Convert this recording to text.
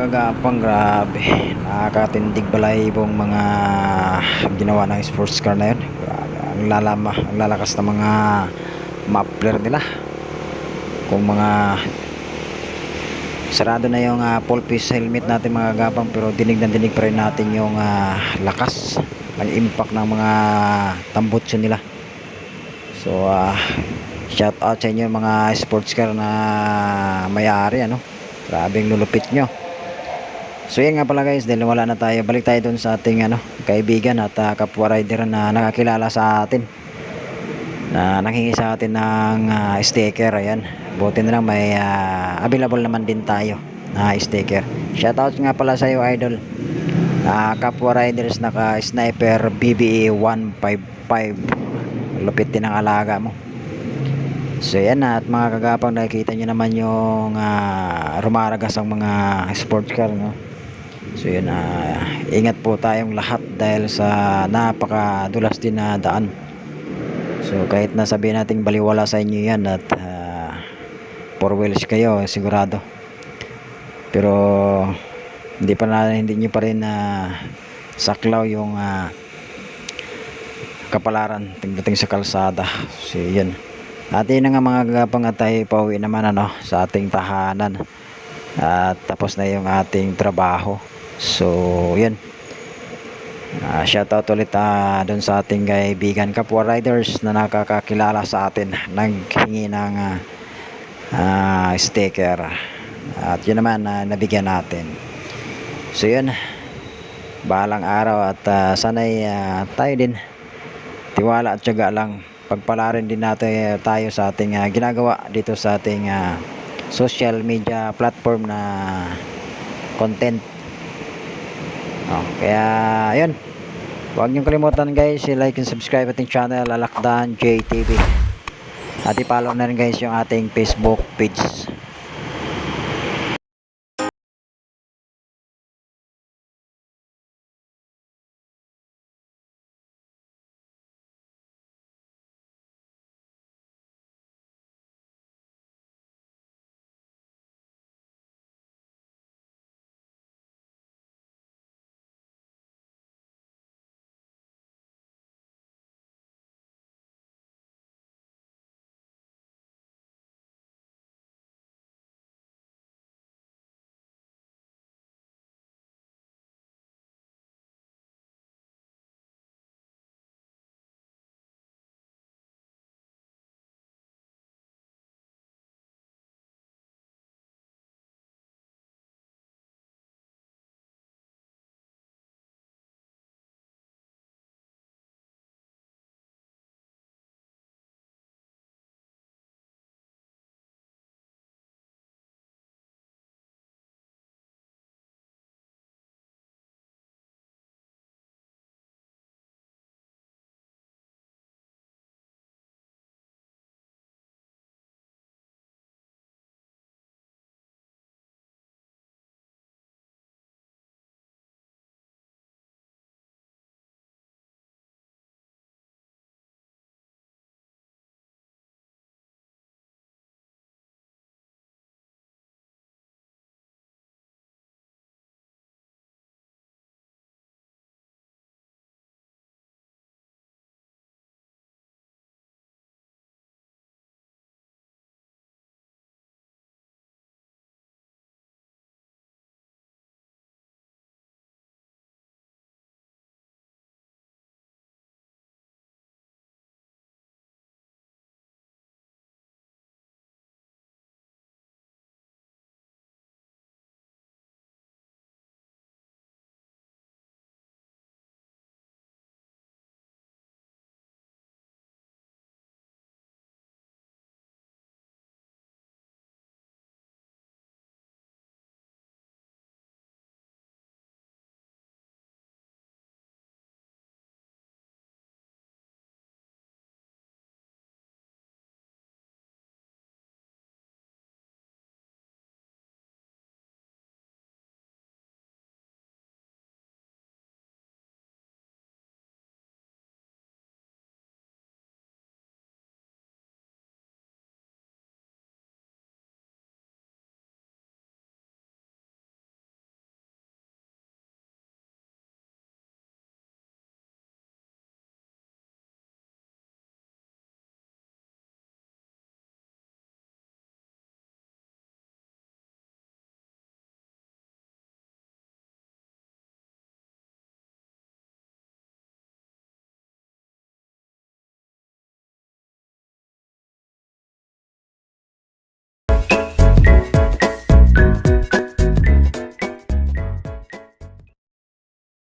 kagapang grabe. Nakakatindig balahibong mga ginawa ng sports car na yun. Ang lalama, ang lalakas ng mga muffler nila. Kung mga sarado na yung uh, full face helmet natin mga kagapang Pero dinig na dinig pa rin natin yung ah, lakas ng impact ng mga tambutso nila. So ah, shout out sa inyo mga sports car na may-ari ano? Grabing lulupit nyo. So yan nga pala guys, dahil wala na tayo, balik tayo dun sa ating ano, kaibigan at uh, kapwa rider na nakakilala sa atin. Na nanghingi sa atin ng ah, sticker, ayan. Buti na lang may ah, available naman din tayo na sticker. Shoutout nga pala sa iyo idol. Na kapwa riders naka sniper BBE 155. Lupit din ang alaga mo. So yan na at mga kagapang nakikita nyo naman yung ah, rumaragas ang mga sports car no. So yun ah, ingat po tayong lahat dahil sa napakadulas din na daan. So kahit na sabihin nating baliwala sa inyo yan at ah, four wheels kayo sigurado. Pero hindi pa na hindi nyo pa rin na saklaw yung ah, kapalaran tingdating sa kalsada. So yun. At yun na nga mga gagapang at tayo pauwi naman ano, sa ating tahanan. At tapos na yung ating trabaho. So, yun. Uh, shoutout ulit uh, dun sa ating kaibigan kapwa riders na nakakakilala sa atin. Naghingi ng ah, ah, sticker. At yun naman na nabigyan natin. So, yun. Bahalang araw at uh, sana'y ah, tayo din tiwala at tiyaga lang pagpalarin din natin eh, tayo sa ating ah, ginagawa dito sa ating ah, social media platform na content oh, kaya ayun huwag niyong kalimutan guys i-like and subscribe ating channel Alakdan JTV at i-follow na rin guys yung ating Facebook page